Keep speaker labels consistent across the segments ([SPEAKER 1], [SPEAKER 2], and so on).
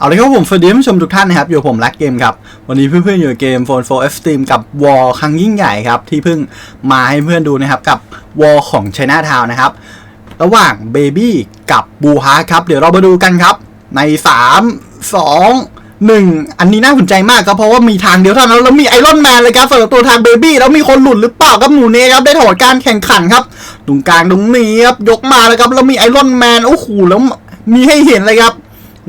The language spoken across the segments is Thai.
[SPEAKER 1] เอาลยครับผมสวัสดีผู้ชมทุกท่านนะครับ อยู่ผมรักเกมครับ วันนี้เพื่อนๆอยู่เกม Phone 4 F Steam กับวอลครั้งยิ่งใหญ่ครับ ที่เพิ่งมาให้เพื่อนดูนะครับ กับวอลของ China Town นะครับ ระหว่าง Baby กับบูฮาครับ เดี๋ยวเรามาดูกันครับ ใน 3 2 1 อันนี้น่าสนใจมากครับ เพราะว่ามีทางเดียวเท่านั้นแล้วมีไอรอนแมนเลยครับสำหรับตัวทางเบบี้แล้วมีคนหลุดหรือเปล่าครับหนูเนครับได้ถอดการแข่งขันครับตรงกลางตรงนี้ครับยกมาแล้วครับแล้วมีไอรอนแมนโอ้โหแล้วมีให้เห็นเลยครับ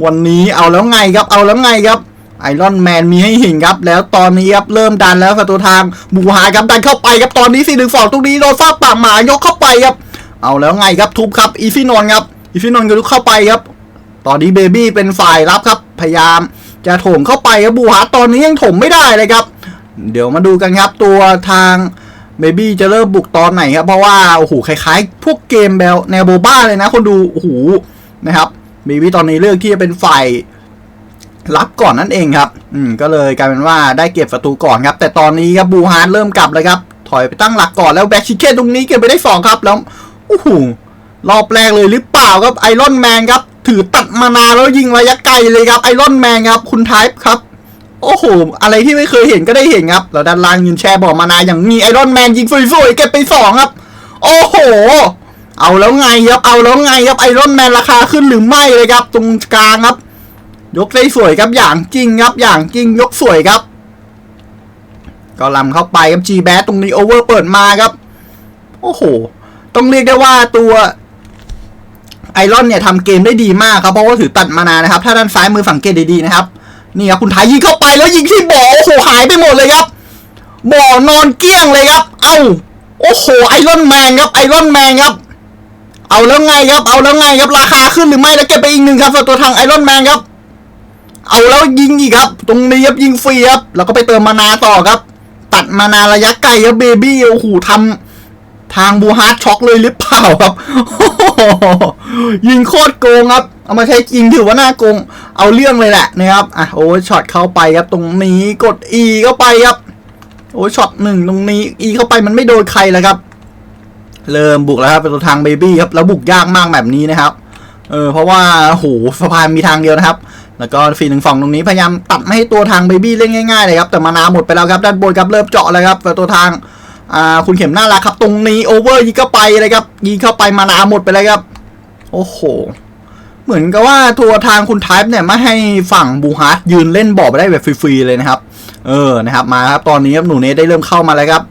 [SPEAKER 1] วันนี้เอาแล้วไงครับเอาแล้วไงครับไอรอนแมนมีให้เห็นครับ แล้วตอนนี้ครับเริ่มดันแล้วประตูทางบูฮาครับดันเข้าไปครับตอนนี้สี่หนึ่งสองตรงนี้โดนฟาดปากหมายกเข้าไปครับ เอาแล้วไงครับทุบครับอีฟินนท์ครับอีฟินนท์ก็ลุกเข้าไปครับ ตอนนี้เบบี้เป็นฝ่ายรับครับ พยายามจะโถมเข้าไปครับบูฮาตอนนี้ยังถมไม่ได้เลยครับ เดี๋ยวมาดูกันครับตัวทางเบบี้จะเริ่มบุกตอนไหนครับเพราะว่าโอ้โหคล้ายๆ พวกเกมแบลแนวโบบ้าเลยนะ คนดูโอ้โหนะครับ เบบี้ตอนนี้เลือกที่จะเป็นฝ่ายรับก่อนนั่นเองครับ อืม ก็เลยกลายเป็นว่าได้เก็บประตูก่อนครับ แต่ตอนนี้ครับบูฮาร์ดเริ่มกลับเลยครับ ถอยไปตั้งหลักก่อนแล้วแบ็กชิเก้ตรงนี้เก็บไปได้สองครับ แล้วโอ้โหรอบแรกเลยหรือเปล่าครับไอรอนแมนครับ ถือตัดมานาแล้วยิงระยะไกลเลยครับไอรอนแมนครับ คุณไทป์ครับ โอ้โห อะไรที่ไม่เคยเห็นก็ได้เห็นครับ แล้วด้านล่างยืนแชร์บอกมานาอย่างมีไอรอนแมนยิงสวยๆเก็บไปสองครับ โอ้โห เอาแล้วไงครับเอาแล้วไงครับไอรอนแมนราคาขึ้นหรือไม่เลยครับ ตรงกลางครับ ยกได้สวยครับอย่างจริงครับ อย่างจริงยกสวยครับ ก็ลำเข้าไปครับจีแบตรงนี้โอเวอร์เปิดมาครับ โอ้โห ต้องเรียกได้ว่าตัวไอรอนเนี่ยทำเกมได้ดีมากครับเพราะว่าถือตัดมานานะครับ ถ้าด้านซ้ายมือสังเกตดีๆนะครับนี่ครับคุณไทยยิงเข้าไปแล้วยิงที่บ่อโอ้โหหายไปหมดเลยครับ บ่อนอนเกี้ยงเลยครับ เอ้าโอ้โหไอรอนแมนครับไอรอนแมนครับ เอาแล้วไงครับ เอาแล้วไงครับ ราคาขึ้นหรือไม่แล้วเก็บไปอีกหนึ่งครับสำหรับตัวทางไอรอนแมนครับ เอาแล้วยิงอีกครับ ตรงนี้ครับยิงฟรีครับ แล้วก็ไปเติมมานาต่อครับ ตัดมานาระยะไกลครับเบบี้ โอ้โหทำทางบูฮาร์ดช็อกเลยหรือเปล่าครับ ยิงโคตรโกงครับ เอามาใช้จริงถือว่าน่าโกง เอาเรื่องเลยแหละนะครับ อะโอ้ช็อตเข้าไปครับ ตรงนี้กด E เข้าไปครับ โอ้ช็อตหนึ่งตรงนี้ E เข้าไปมันไม่โดนใครแล้วครับ เริ่มบุกแล้วครับเป็นตัวทางเบบี้ครับแล้วบุกยากมากแบบนี้นะครับเออเพราะว่าโหสะพานมีทางเดียวนะครับ แล้วก็ฟีหนึ่งฝั่งตรงนี้พยายามตัดไม่ให้ตัวทางเบบี้เล่นง่ายๆเลยครับแต่มานาหมดไปแล้วครับด้านบนครับเริ่มเจาะเลยครับแต่ตัวทางอ่าคุณเข็มน่ารักครับ ตรงนี้โอเวอร์ยิงเข้าไปเลยครับยิงเข้าไปมานาหมดไปเลยครับ โอ้โห เหมือนกับว่าตัวทางคุณไทป์เนี่ยไม่ให้ฝั่งบูฮาร์ดยืนเล่นบอลไปได้แบบฟรีๆเลยนะครับ เออนะครับ มาครับตอนนี้ครับหนูเนสได้เริ่มเข้ามาแล้วครับ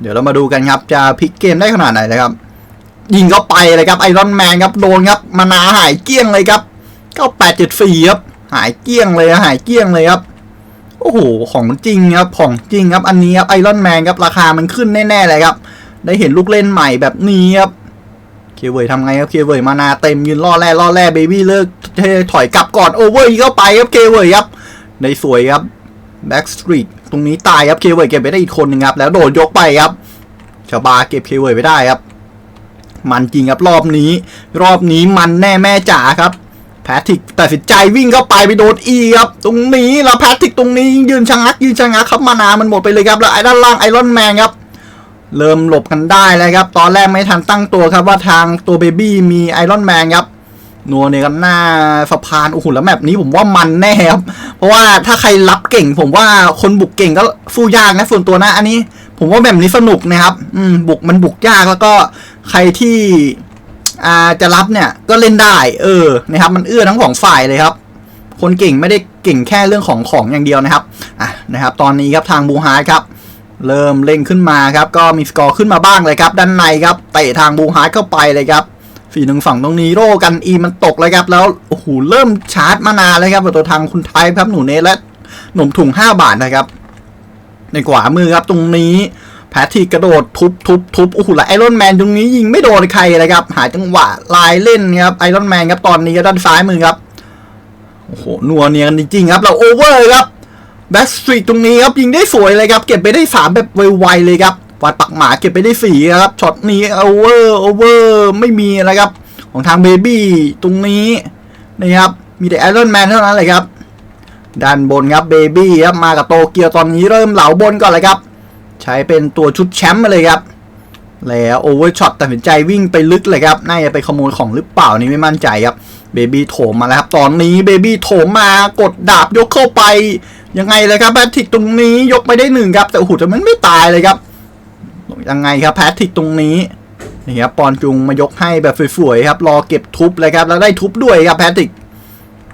[SPEAKER 1] เดี๋ยวเรามาดูกันครับ จะพลิกเกมได้ขนาดไหนนะครับ ยิงเข้าไปเลยครับไอรอนแมนครับโดนครับมานาหายเกลี้ยงเลยครับก็แปดเจ็ดสี่ครับ หายเกี้ยงเลยหายเกลี้ยงเลยครับโอ้โหของจริงครับของจริงครับอันนี้ครับไอรอนแมนครับราคามันขึ้นแน่ๆเลยครับ ได้เห็นลูกเล่นใหม่แบบนี้ครับเคเวยทำไงครับเคเวยมานาเต็มยืนล่อแร่ล่อแร่เบบี้เลิกเทถอยกลับก่อนโอเวอร์เข้าไปครับเคเวยครับได้สวยครับแบ็กสตรีท ตรงนี้ตายครับเคเวยเก็บไปได้อีกคนหนึ่งครับ แล้วโดดยกไปครับชาบาเก็บเคเวยไปได้ครับ มันจริงครับรอบนี้ รอบนี้มันแน่แม่จ๋าครับแพทริกตัดสินใจวิ่งเข้าไปไปโดนอีครับตรงนี้แล้วแพทริกตรงนี้ยืนชะงักยืนชะงักครับมานามันหมดไปเลยครับแล้วไอ้ด้านล่างไอรอนแมนครับเริ่มหลบกันได้แล้วครับ ตอนแรกไม่ทันตั้งตัวครับว่าทางตัวเบบี้มีไอรอนแมนครับ นัวเนี่ยกันหน้าสะพานโอ้โหแล้วแบบนี้ผมว่ามันแน่ครับ เพราะว่าถ้าใครรับเก่ง ผมว่าคนบุกเก่งก็สู้ยากนะส่วนตัวนะอันนี้ ผมว่าแบบนี้สนุกนะครับ อืมบุกมันบุกยากแล้วก็ใครที่อ่าจะรับเนี่ยก็เล่นได้ เออนะครับ มันเอื้อทั้งสองฝ่ายเลยครับ คนเก่งไม่ได้เก่งแค่เรื่องของของอย่างเดียวนะครับอะนะครับ ตอนนี้ครับทางบูฮาร์ครับเริ่มเร่งขึ้นมาครับ ก็มีสกอร์ขึ้นมาบ้างเลยครับ ด้านในครับเตะทางบูฮาร์เข้าไปเลยครับ ฝีหนึ่งฝั่งตรงนี้โรกันอีมันตกเลยครับ แล้วโอ้โหเริ่มชาร์จมานานเลยครับตัวทางคุณไทยครับหนูเนสและหนุ่มถุง 5 บาทนะครับ ในขวามือครับตรงนี้แพทริกกระโดดทุบทุบทุบโอ้โหแล้วไอรอนแมนตรงนี้ยิงไม่โดนใครเลยครับ หาจังหวะลายเล่นครับไอรอนแมนครับตอนนี้ก็ด้านซ้ายมือครับโอ้โหนัวเนียนจริงๆครับ เราโอเวอร์ครับแบ็กสตรีทตรงนี้ครับยิงได้สวยเลยครับ เก็บไปได้สามแบบไวๆเลยครับ วัดปักหมาเก็บไปได้สี่ครับช็อตนี้โอเวอร์โอเวอร์ไม่มีอะไรครับ ของทางเบบี้ตรงนี้นะครับมีแต่ไอรอนแมนเท่านั้นเลยครับด้านบนครับเบบี้ครับมากับโตเกียวตอนนี้เริ่มเหลาบนก่อนเลยครับ ใช้เป็นตัวชุดแชมป์มาเลยครับ แล้วโอเวอร์ช็อตตัดสินใจวิ่งไปลึกเลยครับน่าจะไปขโมยของหรือเปล่านี่ไม่มั่นใจครับเบบี้โถมมาแล้วครับ ตอนนี้เบบี้โถมมากดดาบยกเข้าไปยังไงเลยครับแพทริกตรงนี้ยกไปได้หนึ่งครับแต่โอ้โหแต่มันไม่ตายเลยครับ ยังไงครับแพทริกตรงนี้นี่ครับปอนจุงมายกให้แบบสวยๆครับ รอเก็บทุบเลยครับ แล้วได้ทุบด้วยครับแพทริก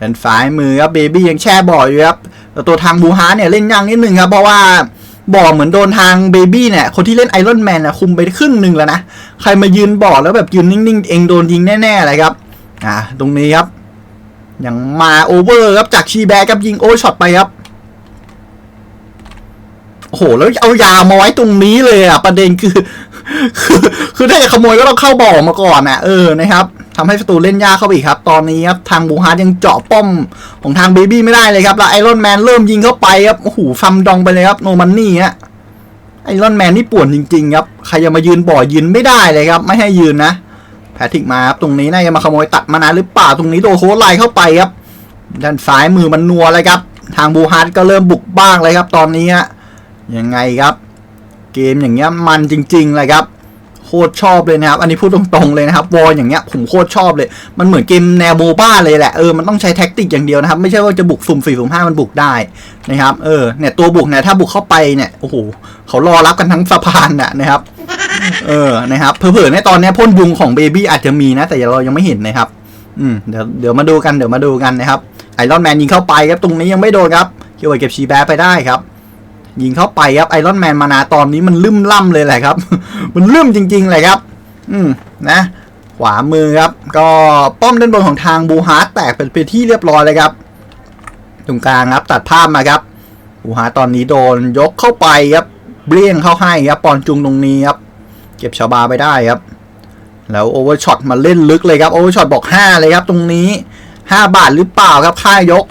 [SPEAKER 1] ด้านซ้ายมือครับเบบี้ยังแช่บ่ออยู่ครับแต่ตัวทางบูฮาเนี่ยเล่นยากนิดนึงครับ เพราะว่าบ่อเหมือนโดนทางเบบี้เนี่ยคนที่เล่นไอรอนแมนนะคุมไปครึ่งหนึ่งแล้วนะ ใครมายืนบ่อแล้วแบบยืนนิ่งๆ เองโดนยิงแน่ๆเลยครับ อ่า ตรงนี้ครับยังมาโอเวอร์ครับจากชีแบร์ครับยิงโอช็อตไปครับ โอ้โหแล้วเอายามาไว้ตรงนี้เลยอะประเด็นคือ คือคือถ้าจะขโมยก็ต้องเข้าบ่อมาก่อนอะเออนะครับทำให้ศัตรูเล่นยากเข้าไปอีกครับ ตอนนี้ครับทางบูฮาร์ดยังเจาะป้อมของทางเบบี้ไม่ได้เลยครับแล้วไอรอนแมนเริ่มยิงเข้าไปครับโอ้โหฟัมดองไปเลยครับโนมันนี่ฮะไอรอนแมนนี่ป่วนจริงๆครับใครจะมายืนบ่อยืนไม่ได้เลยครับ ไม่ให้ยืนนะแพทริกมาครับตรงนี้น่าจะมาขโมยตัดมานาหรือเปล่าตรงนี้โดนโค้ดไลน์เข้าไปครับ ด้านซ้ายมือมันนัวเลยครับ ทางบูฮาร์ดก็เริ่มบุกบ้างเลยครับ ตอนนี้ฮะ ยังไงครับ เกมอย่างเงี้ยมันจริง ๆ เลยครับโคตรชอบเลยนะครับ อันนี้พูดตรงๆเลยนะครับวอลอย่างเงี้ยผมโคตรชอบเลย มันเหมือนเกมแนวโมบ้าเลยแหละ เออ มันต้องใช้แท็กติกอย่างเดียวนะครับ ไม่ใช่ว่าจะบุกสุ่มสี่สุ่มห้ามันบุกได้นะครับ เออ เนี่ยตัวบุกเนี่ยถ้าบุกเข้าไปเนี่ย โอ้โห เขารอรับกันทั้งสะพานน่ะนะครับ เออ นะครับ เผลอๆในตอนนี้พ่นยุงของเบบี้อาจจะมีนะ แต่เรายังไม่เห็นนะครับ อืม เดี๋ยว เดี๋ยวมาดูกัน เดี๋ยวมาดูกันนะครับ ไอรอนแมนยิงเข้าไปครับ ตรงนี้ยังไม่โดนครับเกี่ยวเก็บชีแบไปได้ครับ ยิงเข้าไปครับไอรอนแมนมานาตอนนี้มันลืมล่ำเลยแหละครับ มันลืมจริง ๆ เลยครับ อืมนะขวามือครับ ก็ป้อมด้านบนของทางบูฮาร์แตกเป็นไปที่เรียบร้อยเลยครับ ตรงกลางครับตัดภาพมาครับบูฮาร์ตอนนี้โดนยกเข้าไปครับเบี้ยงเข้าให้ครับปอนจุงตรงนี้ครับ เก็บชาวบาไปได้ครับ แล้วโอเวอร์ช็อตมาเล่นลึกเลยครับโอเวอร์ช็อตบอก 5 เลยครับ ตรงนี้ 5 บาทหรือเปล่าครับค่ายก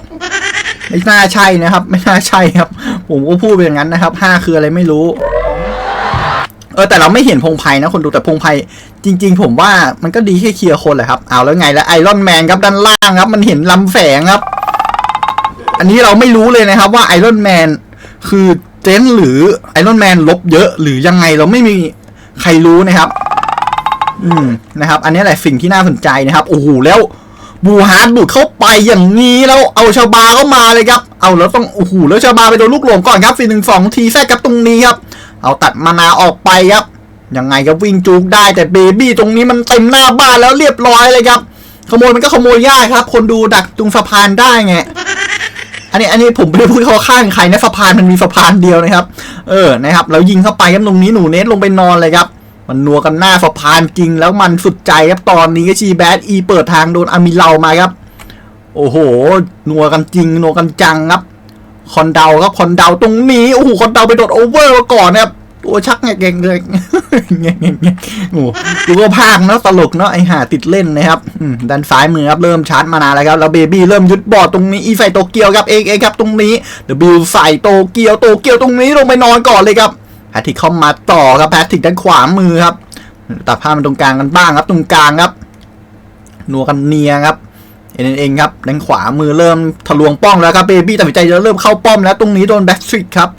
[SPEAKER 1] ไม่น่าใช่นะครับ ไม่น่าใช่ครับ ผมก็พูดไปอย่างนั้นนะครับ5คืออะไรไม่รู้เออแต่เราไม่เห็นพงไพนะคนดูแต่พงไพจริง ๆ ผมว่ามันก็ดีแค่เคลียร์คนแหละครับเอาแล้วไงแล้วไอรอนแมนครับด้านล่างครับ มันเห็นลำแฝงครับ อันนี้เราไม่รู้เลยนะครับ ว่าไอรอนแมนคือเจนหรือไอรอนแมนลบเยอะหรือยังไงเราไม่มีใครรู้นะครับ อืมนะครับ อันนี้แหละสิ่งที่น่าสนใจนะครับโอ้โหแล้ว บูฮาร์ดบุดเข้าไปอย่างนี้แล้วเอาชาบาเข้ามาเลยครับ เอาแล้วต้องโอ้โหแล้วชาบาไปโดนลูกหลงก่อนครับสี่หนึ่งสองทีแทรกครับตรงนี้ครับ เอาตัดมานาออกไปครับยังไงก็วิ่งจูกได้แต่เบบี้ตรงนี้มันเต็มหน้าบ้านแล้วเรียบร้อยเลยครับ ขโมยมันก็ขโมยยากครับ คนดูดักตรงสะพานได้ไงอันนี้อันนี้ผมไม่ได้พูดเข้าข้างใครนะสะพานมันมีสะพานเดียวนะครับ เออนะครับแล้วยิงเข้าไปครับตรงนี้หนูเนสลงไปนอนเลยครับ มันนัวกันหน้าสะพานจริงแล้วมันสุดใจครับตอนนี้ก็ชีแบดอีเปิดทางโดนอามิเลามาครับ โอ้โหนัวกันจริงนัวกันจังครับ คอนเดาครับคอนเดาตรงนี้โอ้โหคอนเดาไปโดดโอเวอร์มาก่อนนะครับตัวชักแงงๆเลยแงงๆโอ้ดูก็พากเนาะตลกเนาะไอห่าติดเล่นนะครับด้านซ้ายมือครับเริ่มชาร์จมานานแล้วครับแล้วเบบี้เริ่มยึดบอดตรงนี้อีใส่โตเกียวครับเองเองครับตรงนี้เดบิวใส่โตเกียวโตเกียวตรงนี้ลงไปนอนก่อนเลยครับ แพทริกเข้ามาต่อครับแพทริกด้านขวามือครับตัดภาพมาตรงกลางกันบ้างครับ ตรงกลางครับนัวกันเนียครับเอ็นเองครับด้านขวามือเริ่มทะลวงป้องแล้วครับเบบี้ตัดสินใจจะเริ่มเข้าป้อมแล้วตรงนี้โดนแบ็กสตรีทครับ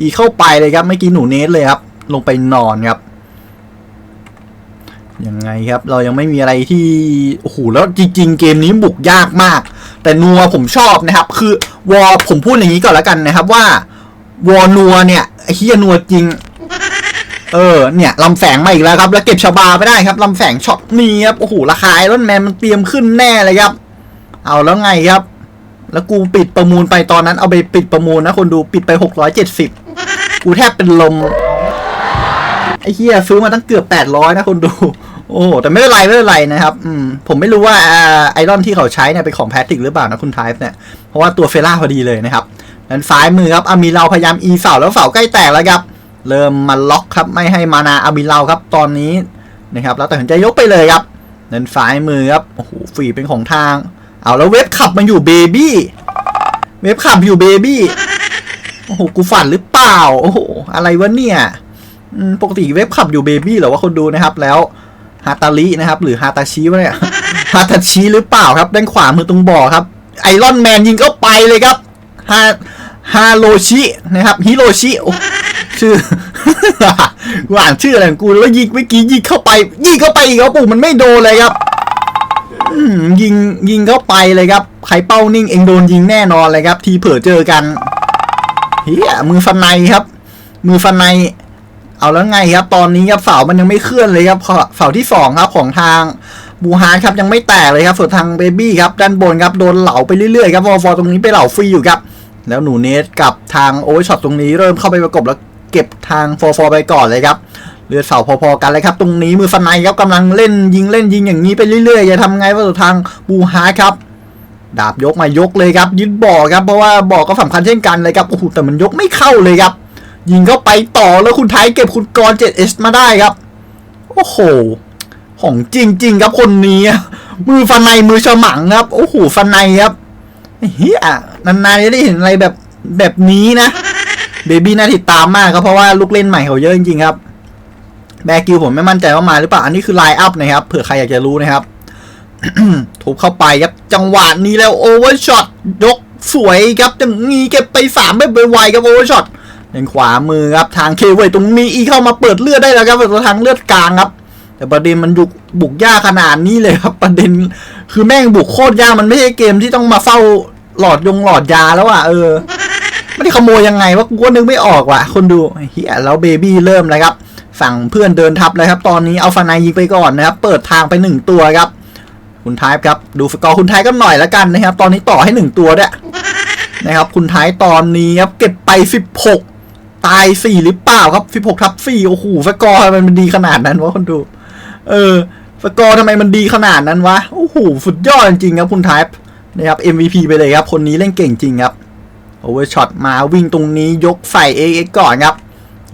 [SPEAKER 1] อีเข้าไปเลยครับเมื่อกี้หนูเนสเลยครับ ลงไปนอนครับยังไงครับ เรายังไม่มีอะไรที่โอ้โหแล้วจริง ๆ เกมนี้บุกยากมาก แต่นัวผมชอบนะครับ คือวอผมพูดอย่างนี้ก่อนแล้วกันนะครับว่าวอนัวเนี่ยไอ้เฮียนัวจริง เออเนี่ยลำแฝงมาอีกแล้วครับ แล้วเก็บชาบาไปได้ครับลำแฝงช็อตนี้ครับโอ้โหราคาไอรอนแมนมันเตรียมขึ้นแน่เลยครับ เอาแล้วไงครับ แล้วกูปิดประมูลไปตอนนั้นเอาไปปิดประมูลนะ คนดูปิดไปหกร้อยเจ็ดสิบกูแทบเป็นลม ไอ้เฮียซื้อมาตั้งเกือบแปดร้อยนะคนดู โอ้แต่ไม่เป็นไรไม่เป็นไรนะครับอืมผมไม่รู้ว่าไอรอนที่เขาใช้เนี่ยเป็นของแพทริกหรือเปล่านะคุณไทป์เนี่ยเพราะว่าตัวเฟล่าพอดีเลยนะครับด้านซ้ายมือครับอามีเราพยายามอีเสาแล้วเสาใกล้แตกแล้วครับ เริ่มมาล็อกครับไม่ให้มานาอามิเราครับตอนนี้นะครับแล้วตัดสินใจยกไปเลยครับเด้นซ้ายมือครับโอ้โหฝีเป็นของทาง เอาแล้วเว็บขับมาอยู่เบบี้เว็บขับอยู่เบบี้โอ้โหกูฝันหรือเปล่าโอ้โหอะไรวะเนี่ยปกติเว็บขับอยู่เบบี้เหรอว่าคนดูนะครับแล้วฮาตาลินะครับ หรือฮาตาชิวะเนี่ยฮาตาชิหรือเปล่าครับด้านขวามือตรงบ่อครับไอรอนแมนยิงเข้าไปเลยครับฮาฮาโรชินะครับฮิโรชิโอ้ ชื่อกูอ่านชื่ออะไรของกูแล้วยิงเมื่อกี้ยิงเข้าไป ยิงเข้าไปอีกครับปู่มันไม่โดนเลยครับยิงยิงเข้าไปเลยครับใครเป้านิ่งเองโดนยิงแน่นอนเลยครับ ทีเผลอเจอกันเฮียมือฟันในครับ มือฟันในเอาแล้วไงครับ ตอนนี้ครับเสามันยังไม่เคลื่อนเลยครับเสาที่สองครับของทางบูฮานครับยังไม่แตกเลยครับส่วนทางเบบี้ครับด้านบนครับโดนเหลาไปเรื่อยๆครับวอลฟอร์ตรงนี้ไปเหลาฟรีอยู่ครับ แล้วหนูเนสกับทางโอเวอร์ช็อตตรงนี้เริ่มเข้าไปประกบแล้ว เก็บทางฟอร์ฟอร์ไปก่อนเลยครับเลือดเสาพอๆกันเลยครับตรงนี้มือฟันในครับกำลังเล่นยิงเล่นยิงอย่างนี้ไปเรื่อยๆจะทำไงว่าสุดทางบูฮาร์ครับดาบยกมายกเลยครับ ยึดบ่อครับเพราะว่าบ่อก็สำคัญเช่นกันเลยครับโอ้โหแต่มันยกไม่เข้าเลยครับ ยิงเข้าไปต่อแล้วคุณไทยเก็บคุณกร 7S มาได้ครับ โอ้โห ของจริง ๆ ครับคนนี้ มือฟันในมือฉมังครับ โอ้โหฟันในครับเฮียนานๆจะได้เห็นอะไรแบบแบบนี้นะ เบบี้น่าติดตามมากครับเพราะว่าลูกเล่นใหม่เขาเยอะจริงๆครับแบกิวผมไม่มั่นใจว่ามาหรือเปล่า อันนี้คือไลน์อัพนะครับเผื่อใครอยากจะรู้นะครับถูกเข้าไปครับจังหวะนี้แล้วโอเวอร์ช็อตยกสวยครับจังงี้เก็บไปสามไม่ไวครับโอเวอร์ช็อตทางขวามือครับทางเคเวตรงนี้อีเข้ามาเปิดเลือดได้แล้วครับเป็นทางเลือดกลางครับ แต่ประเด็นมันบุกบุกยากขนาดนี้เลยครับ ประเด็นคือแม่งบุกโคตรยากมันไม่ใช่เกมที่ต้องมาเฝ้าหลอดยงหลอดยาแล้วอะเออ ไม่ได้ขโมยยังไงวะกูก็นึกไม่ออกว่ะ คนดูเฮียแล้วเบบี้เริ่มแล้วครับ ฝั่งเพื่อนเดินทับเลยครับ ตอนนี้เอาฟานายยิงไปก่อนนะครับ เปิดทางไปหนึ่งตัวครับ คุณท้ายครับ ดูสกอร์คุณท้ายก็หน่อยแล้วกันนะครับ ตอนนี้ต่อให้หนึ่งตัวด้วยนะครับ คุณท้ายตอนนี้ครับเก็บไปสิบหกตายสี่หรือเปล่าครับสิบหกทับสี่โอ้โหสกอร์มันดีขนาดนั้นวะคนดู เออสกอร์ทำไมมันดีขนาดนั้นวะ โอ้โห สุดยอดจริงครับคุณทายนะครับ MVP ไปเลยครับ คนนี้เล่นเก่งจริงครับ โอเวอร์ช็อตมาวิ่งตรงนี้ยกใส่ AX ก่อนครับ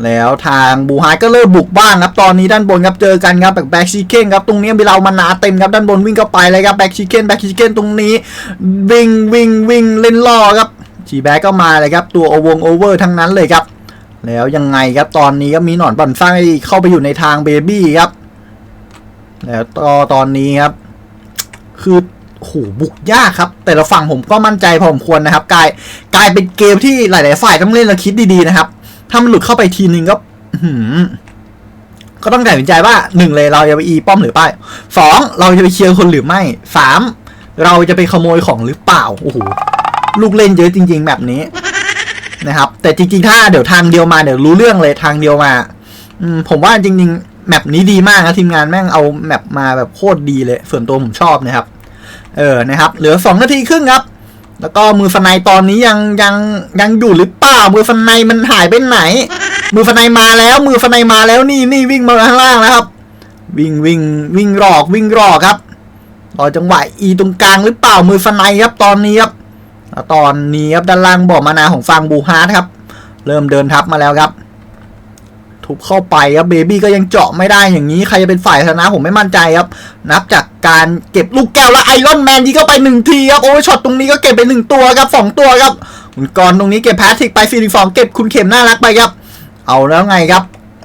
[SPEAKER 1] แล้วทางบูฮายก็เริ่มบุกบ้างครับ ตอนนี้ด้านบนครับเจอกันครับแบ็กชิเก้นครับตรงนี้มีเรามานาเต็มครับด้านบนวิ่งเข้าไปเลยครับแบ็กชิเก้นแบ็กชิเก้นตรงนี้ วิ่งวิ่งวิ่งเล่นล่อครับจีแบ็กก็มาเลยครับตัวโอวงโอเวอร์ทั้งนั้นเลยครับ แล้วยังไงครับตอนนี้ก็มีหนอนบอลฟ้างเข้าไปอยู่ในทางเบบี้ครับแล้วต่อตอนนี้ครับคือ โอ้โหบุกยากครับ แต่ละฝั่งผมก็มั่นใจพอสมควรนะครับ กลายกลายเป็นเกมที่หลาย ๆ ฝ่ายต้องเล่นแล้วคิดดี ๆ นะครับ ถ้ามันหลุดเข้าไปทีนึงก็หือก็ต้องตัดสินใจว่าหนึ่งเลยเราจะไปอีป้อมหรือไม่สองเราจะไปเคลียร์คนหรือไม่สามเราจะไปขโมยของหรือเปล่าโอ้โหลูกเล่นเยอะจริง ๆ แบบนี้นะครับ แต่จริง ๆ ถ้าเดี๋ยวทางเดียวมาเดี๋ยวรู้เรื่องเลยทางเดียวมาอืมผมว่าจริง ๆ แมปนี้ดีมากนะทีมงานแม่งเอาแมปมาแบบโคตรดีเลย ส่วนตัวผมชอบนะครับ เออนะครับเหลือสองนาทีครึ่งครับ แล้วก็มือฟันในตอนนี้ยังยังยังอยู่หรือเปล่ามือฟันในมันหายไปไหน มือฟันในมาแล้ว มือฟันในมาแล้วนี่นี่วิ่งมาข้างล่างแล้วครับ วิ่งวิ่งวิ่งรอกวิ่งรอกครับรอจังหวะอีตรงกลางหรือเปล่ามือฟันในครับตอนนี้ครับแล้วตอนนี้ครับด้านล่างบ่อมานาของฟังบูฮาร์ดครับ เริ่มเดินทับมาแล้วครับ ทุบเข้าไปครับเบบี้ก็ยังเจาะไม่ได้อย่างนี้ใครจะเป็นฝ่ายชนะผมไม่มั่นใจครับ นับจากการเก็บลูกแก้วแล้วไอรอนแมนยิงเข้าไปหนึ่งทีครับโอ้ช็อตตรงนี้ก็เก็บไปหนึ่งตัวครับสองตัวครับคุณกรตรงนี้เก็บแพทริกไปฟีลิฟองเก็บคุณเข็มน่ารักไปครับ เอาแล้วไงครับ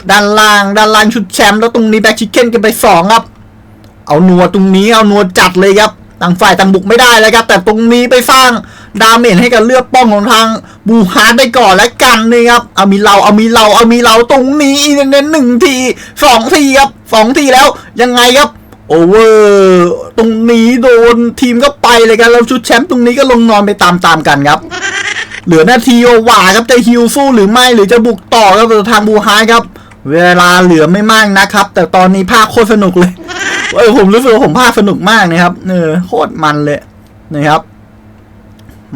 [SPEAKER 1] ด้านล่างด้านล่างชุดแชมป์แล้วตรงนี้แบ็คชิคเก้นเก็บไปสองครับ เอานัวตรงนี้เอานัวจัดเลยครับต่างฝ่ายต่างบุกไม่ได้แล้วครับ แต่ตรงนี้ไปสร้างดาเมจให้กับเลือดป้องของทาง บูฮาร์ดได้ก่อนและกันนี่ครับเอามีเราเอามีเราเอามีเราตรงนี้เน้นๆหนึ่งทีสองทีครับสองทีแล้วยังไงครับโอเวอร์ตรงนี้โดนทีมก็ไปเลยกันแล้วชุดแชมป์ตรงนี้ก็ลงนอนไปตามๆกันครับ เหลือนาทีโอวาครับจะฮิวสู้หรือไม่หรือจะบุกต่อครับทางบูฮาร์ดครับ เวลาเหลือไม่มากนะครับ แต่ตอนนี้ภาคโคตรสนุกเลยเออผมรู้สึกว่าผมภาคสนุกมากนะครับเออโคตรมันเลยนะครับ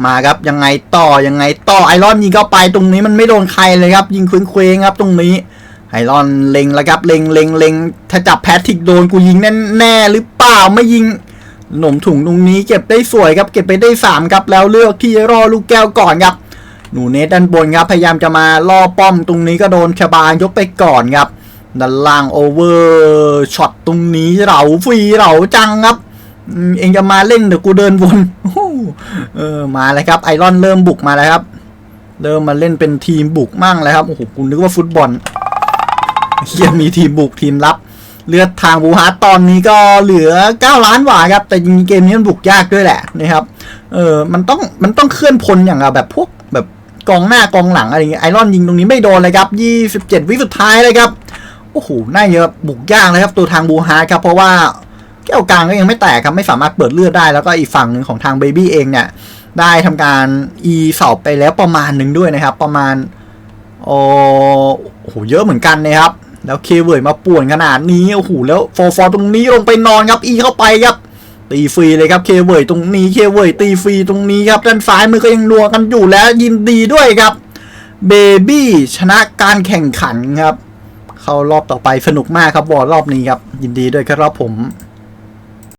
[SPEAKER 1] มาครับยังไงต่อยังไงต่อไอรอนยิงเข้าไปตรงนี้มันไม่โดนใครเลยครับ ยิงเคว้งๆครับ ตรงนี้ไอรอนเล็งแล้วครับเล็งเล็งเล็งถ้าจับแพทริกโดนกูยิงแน่แน่หรือเปล่าไม่ยิงหนมถุงตรงนี้เก็บได้สวยครับ เก็บไปได้สามครับแล้วเลือกที่จะรอลูกแก้วก่อนครับหนูเนสด้านบนครับ พยายามจะมาล่อป้อมตรงนี้ก็โดนชบายกไปก่อนครับด้านล่างโอเวอร์ช็อตตรงนี้เหลาฟรีเหลาจังครับ เองจะมาเล่นเดี๋ยวกูเดินวนเออมาเลยครับไอรอนเริ่มบุกมาแล้วครับ เริ่มมาเล่นเป็นทีมบุกมั่งแล้วครับโอ้โหกูนึกว่าฟุตบอลเฮียมีทีมบุกทีมรับ เลือดทางบูฮาร์ตอนนี้ก็เหลือ 9 ล้านหว่าครับ แต่จริงเกมนี้มันบุกยากด้วยแหละนะครับเออมันต้องมันต้องเคลื่อนพลอย่างแบบพวกแบบกองหน้ากองหลังอะไรเงี้ยไอรอนยิงตรงนี้ไม่โดนเลยครับ 27 วิสุดท้ายเลยครับโอ้โหน่าเยอะบุกยากเลยครับ ตัวทางบูฮาร์ครับเพราะว่า แกแก้วกลางก็ยังไม่แตกครับไม่สามารถเปิดเลือดได้แล้วก็อีกฝั่งหนึ่งของทางเบบี้เองเนี่ยได้ทำการ e สอบไปแล้วประมาณหนึ่งด้วยนะครับ ประมาณโอ้โหเยอะเหมือนกันนะครับ แล้วเคเวยมาป่วนขนาดนี้โอ้โหแล้วฟอร์ฟอร์ตรงนี้ลงไปนอนครับ e เข้าไปครับตีฟรีเลยครับเคเวยตรงนี้เคเวยตีฟรีตรงนี้ครับด้านซ้ายมือก็ยังนัวกันอยู่แล้วยินดีด้วยครับเบบี้ชนะการแข่งขันครับ เข้ารอบต่อไปสนุกมากครับวอลรอบนี้ครับ ยินดีด้วยครับผม